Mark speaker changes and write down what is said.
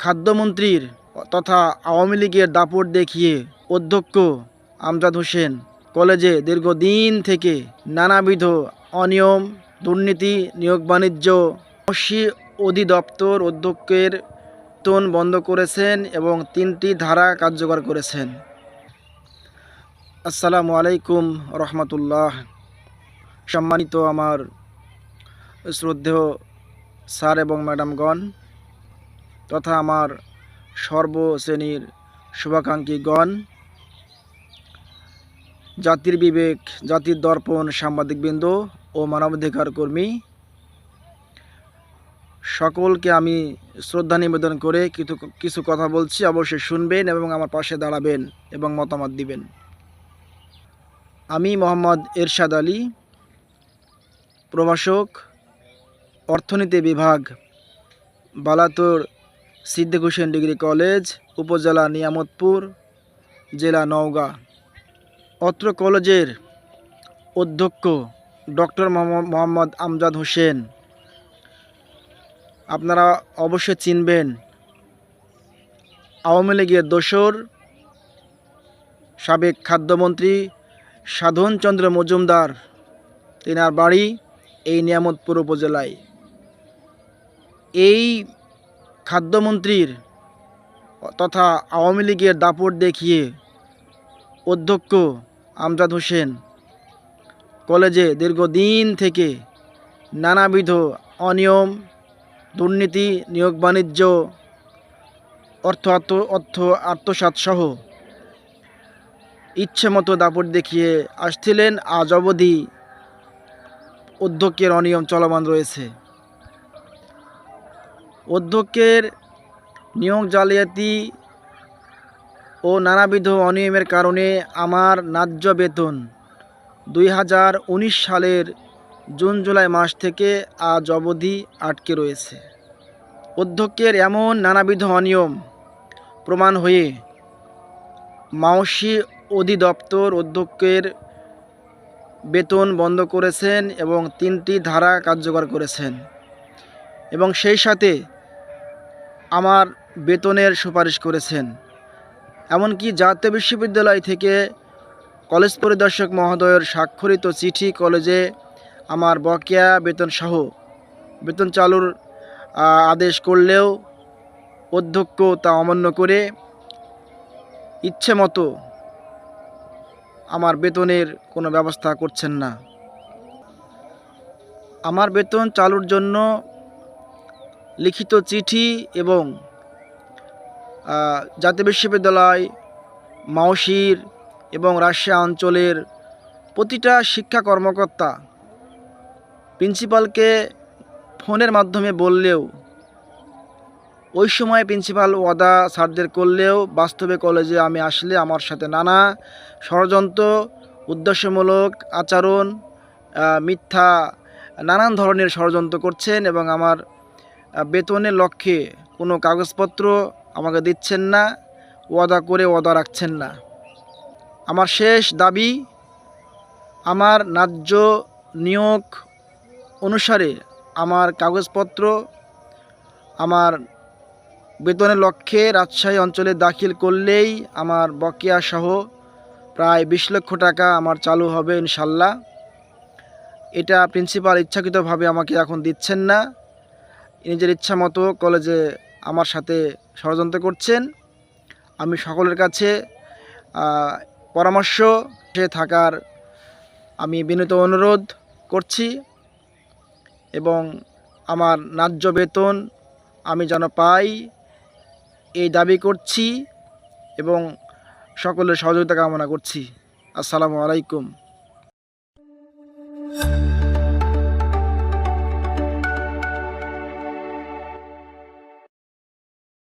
Speaker 1: খাদ্যমন্ত্রীর তথা আওয়ামী লীগের দাপট দেখিয়ে অধ্যক্ষ আমজাদ হোসেন কলেজে দীর্ঘদিন থেকে নানাবিধ অনিয়ম, দুর্নীতি, নিয়োগ বাণিজ্য মৎস্য অধিদপ্তর অধ্যক্ষের বেতন বন্ধ করেছেন এবং তিনটি ধারা কার্যকর করেছেন। আসসালামু আলাইকুম রহমতুল্লাহ। সম্মানিত আমার শ্রদ্ধেয় স্যার এবং ম্যাডামগণ তথা আমার সর্বশ্রেণীর শুভাকাঙ্ক্ষীগণ, জাতির বিবেক, জাতির দর্পণ, সাংবাদিকবৃন্দ ও মানবাধিকার কর্মী সকলকে আমি শ্রদ্ধা নিবেদন করে কিছু কিছু কথা বলছি, অবশ্যই শুনবেন এবং আমার পাশে দাঁড়াবেন এবং মতামত দিবেন। আমি মোহাম্মদ এরশাদ আলী, প্রভাষক, অর্থনীতি বিভাগ, বালাতোর সিদ্দিক হোসেন ডিগ্রি কলেজ, উপজেলা নিয়ামতপুর, জেলা নওগাঁ। অত্র কলেজের অধ্যক্ষ ডক্টর মোহাম্মদ আমজাদ হোসেন। আপনারা অবশ্যই চিনবেন, আওয়ামী লীগের দোসর, সাবেক খাদ্যমন্ত্রী সাধনচন্দ্র মজুমদার, তেনার বাড়ি এই নিয়ামতপুর উপজেলায়। এই খাদ্যমন্ত্রীর তথা আওয়ামী লীগের দাপট দেখিয়ে অধ্যক্ষ আমজাদ হোসেন কলেজে দীর্ঘদিন থেকে নানাবিধ অনিয়ম, দুর্নীতি, নিয়োগ বাণিজ্য, অর্থ আত্ম, অর্থ আত্মসাৎ সহ ইচ্ছে মতো দাপট দেখিয়ে আসছিলেন। আজ অবধি অধ্যক্ষের অনিয়ম চলমান রয়েছে। অধ্যক্ষের নিয়োগ জালিয়াতি ও নানাবিধ অনিয়মের কারণে আমার ন্যায্য বেতন দুই হাজার উনিশ সালের জুন জুলাই মাস থেকে আজ অবধি আটকে রয়েছে। অধ্যক্ষের এমন নানাবিধ অনিয়ম প্রমাণ হয়ে মাওসি অধিদপ্তর অধ্যক্ষের বেতন বন্ধ করেছেন এবং তিনটি ধারা কার্যকর করেছেন এবং সেই সাথে আমার বেতনের সুপারিশ করেছেন। এমনকি জাতীয় বিশ্ববিদ্যালয় থেকে কলেজ পরিদর্শক মহোদয়ের স্বাক্ষরিত চিঠি কলেজে আমার বকেয়া বেতন সহ বেতন চালুর আদেশ করলেও অধ্যক্ষ তা অমান্য করে ইচ্ছে মতো আমার বেতনের কোনো ব্যবস্থা করছেন না। আমার বেতন চালুর জন্য লিখিত চিঠি এবং জাতীয় বিশ্ববিদ্যালয়, মাওসির এবং রাশিয়া অঞ্চলের প্রতিটা শিক্ষা কর্মকর্তা প্রিন্সিপালকে ফোনের মাধ্যমে বললেও, ওই সময় প্রিন্সিপাল ওয়াদা স্যারদের করলেও বাস্তবে কলেজে আমি আসলে আমার সাথে নানা ষড়যন্ত্র, উদ্দেশ্যমূলক আচরণ মিথ্যা, নানান ধরনের ষড়যন্ত্র করছেন এবং আমার বেতনের লক্ষ্যে কোনো কাগজপত্র আমাকে দিচ্ছেন না, ওয়াদা করে ওয়াদা রাখছেন না। আমার শেষ দাবি, আমার ন্যায্য নিয়োগ অনুসারে আমার কাগজপত্র আমার বেতনের লক্ষ্যে রাজশাহী অঞ্চলে দাখিল করলেই আমার বকেয়া সহ প্রায় বিশ লক্ষ টাকা আমার চালু হবে ইনশাল্লাহ। এটা প্রিন্সিপাল ইচ্ছাকৃতভাবে আমাকে এখন দিচ্ছেন না। নিজের ইচ্ছা মতো কলেজে আমার সাথে ষড়যন্ত্র করছেন। আমি সকলের কাছে পরামর্শ থাকার আমি বিনীত অনুরোধ করছি এবং আমার ন্যায্য বেতন আমি যেন পাই এই দাবি করছি এবং সকলের সহযোগিতা কামনা করছি। আসসালামু আলাইকুম।